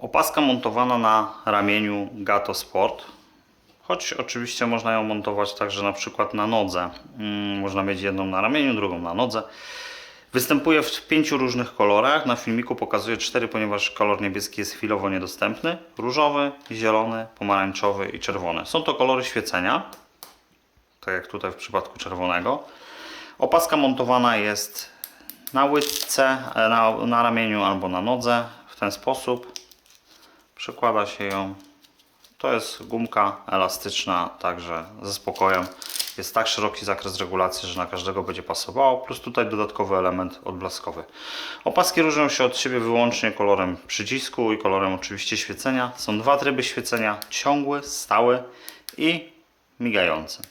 Opaska montowana na ramieniu Gato Sport. Choć oczywiście można ją montować także na przykład na nodze. Mm, Można mieć jedną na ramieniu, drugą na nodze. Występuje w pięciu różnych kolorach. Na filmiku pokazuję cztery, ponieważ kolor niebieski jest chwilowo niedostępny. Różowy, zielony, pomarańczowy i czerwony. Są to kolory świecenia. Tak jak tutaj w przypadku czerwonego. Opaska montowana jest na łydce, e, na, na ramieniu albo na nodze w ten sposób. Przykłada się ją. To jest gumka elastyczna, także ze spokojem. Jest tak szeroki zakres regulacji, że na każdego będzie pasowało, plus tutaj dodatkowy element odblaskowy. Opaski różnią się od siebie wyłącznie kolorem przycisku i kolorem oczywiście świecenia. Są dwa tryby świecenia: ciągły, stały i migający.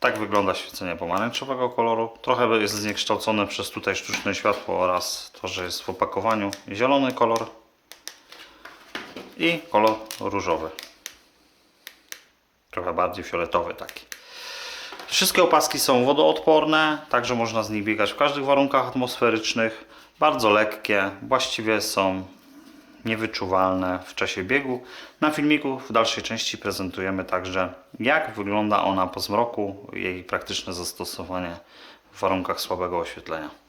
Tak wygląda świecenie pomarańczowego koloru. Trochę jest zniekształcone przez tutaj sztuczne światło oraz to, że jest w opakowaniu zielony kolor i kolor różowy. Trochę bardziej fioletowy taki. Wszystkie opaski są wodoodporne, także można z nich biegać w każdych warunkach atmosferycznych. Bardzo lekkie, właściwie są niewyczuwalne w czasie biegu. Na filmiku w dalszej części prezentujemy także jak wygląda ona po zmroku, jej praktyczne zastosowanie w warunkach słabego oświetlenia.